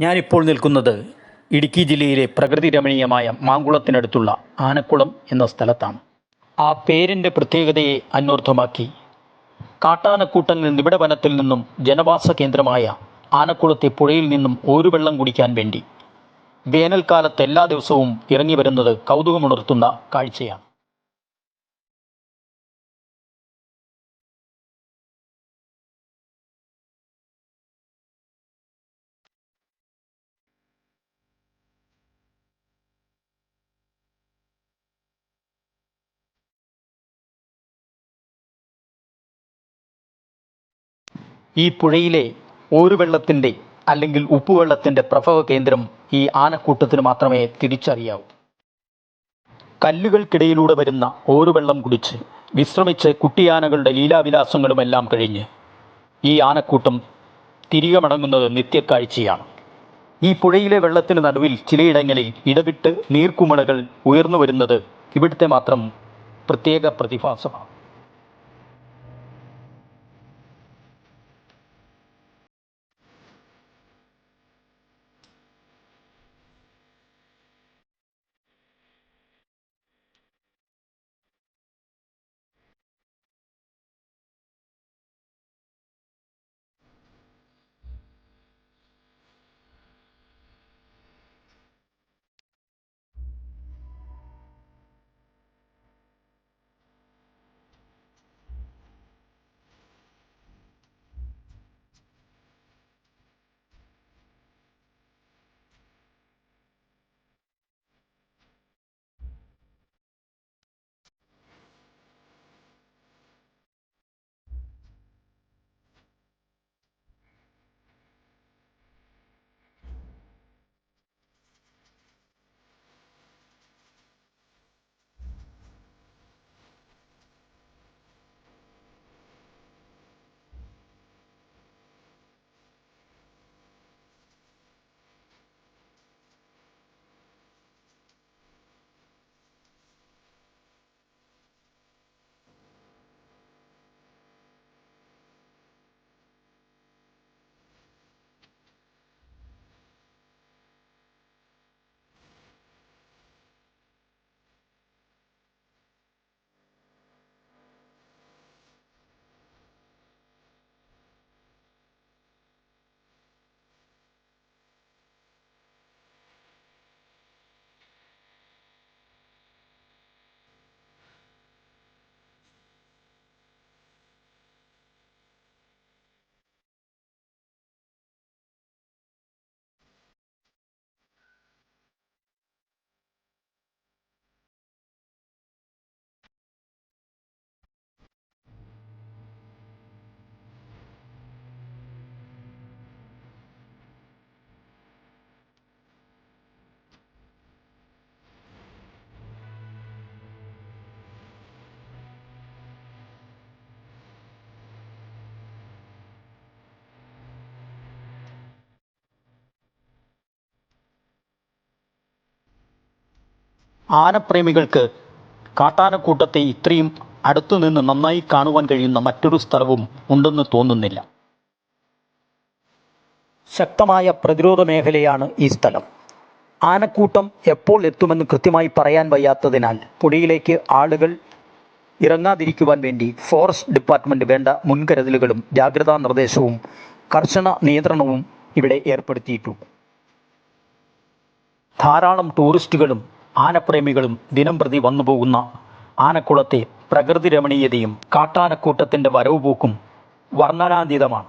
ഞാനിപ്പോൾ നിൽക്കുന്നത് ഇടുക്കി ജില്ലയിലെ പ്രകൃതി രമണീയമായ മാങ്കുളത്തിനടുത്തുള്ള ആനക്കുളം എന്ന സ്ഥലത്താണ്. ആ പേരിന്റെ പ്രത്യേകതയെ അന്വർത്ഥമാക്കി കാട്ടാനക്കൂട്ടൻ നിബിഡ വനത്തിൽ നിന്നും ജനവാസ കേന്ദ്രമായ ആനക്കുളത്തെ പുഴയിൽ നിന്നും ഒരു വെള്ളം കുടിക്കാൻ വേണ്ടി വേനൽക്കാലത്ത് എല്ലാ ദിവസവും ഇറങ്ങി വരുന്നത് കൗതുകമുണർത്തുന്ന കാഴ്ചയാണ്. ഈ പുഴയിലെ ഓരുവെള്ളത്തിന്റെ അല്ലെങ്കിൽ ഉപ്പുവെള്ളത്തിന്റെ പ്രഭവ കേന്ദ്രം ഈ ആനക്കൂട്ടത്തിന് മാത്രമേ തിരിച്ചറിയാവൂ. കല്ലുകൾക്കിടയിലൂടെ വരുന്ന ഓരുവെള്ളം കുടിച്ച് വിശ്രമിച്ച് കുട്ടിയാനകളുടെ ലീലാവിലാസങ്ങളുമെല്ലാം കഴിഞ്ഞ് ഈ ആനക്കൂട്ടം തിരികെ മടങ്ങുന്നത് നിത്യക്കാഴ്ചയാണ്. ഈ പുഴയിലെ വെള്ളത്തിന് നടുവിൽ ചിലയിടങ്ങളിൽ ഇടവിട്ട് നീർക്കുമളകൾ ഉയർന്നു വരുന്നത് ഇവിടുത്തെ മാത്രം പ്രത്യേക പ്രതിഭാസമാണ്. ആനപ്രേമികൾക്ക് കാട്ടാനക്കൂട്ടത്തെ ഇത്രയും അടുത്തുനിന്ന് നന്നായി കാണുവാൻ കഴിയുന്ന മറ്റൊരു സ്ഥലവും ഉണ്ടെന്ന് തോന്നുന്നില്ല. ശക്തമായ പ്രതിരോധ മേഖലയാണ് ഈ സ്ഥലം. ആനക്കൂട്ടം എപ്പോൾ എത്തുമെന്ന് കൃത്യമായി പറയാൻ വയ്യാത്തതിനാൽ പുഴയിലേക്ക് ആളുകൾ ഇറങ്ങാതിരിക്കുവാൻ വേണ്ടി ഫോറസ്റ്റ് ഡിപ്പാർട്ട്മെന്റ് വേണ്ട മുൻകരുതലുകളും ജാഗ്രതാ നിർദ്ദേശവും കർശന നിയന്ത്രണവും ഇവിടെ ഏർപ്പെടുത്തിയിട്ടുണ്ട് ധാരാളം ടൂറിസ്റ്റുകളും ആനപ്രേമികളും ദിനം പ്രതി വന്നു പോകുന്ന ആനക്കുളത്തെ പ്രകൃതി രമണീയതയും കാട്ടാനക്കൂട്ടത്തിന്റെ വരവുപോക്കും വർണനാതീതമാണ്.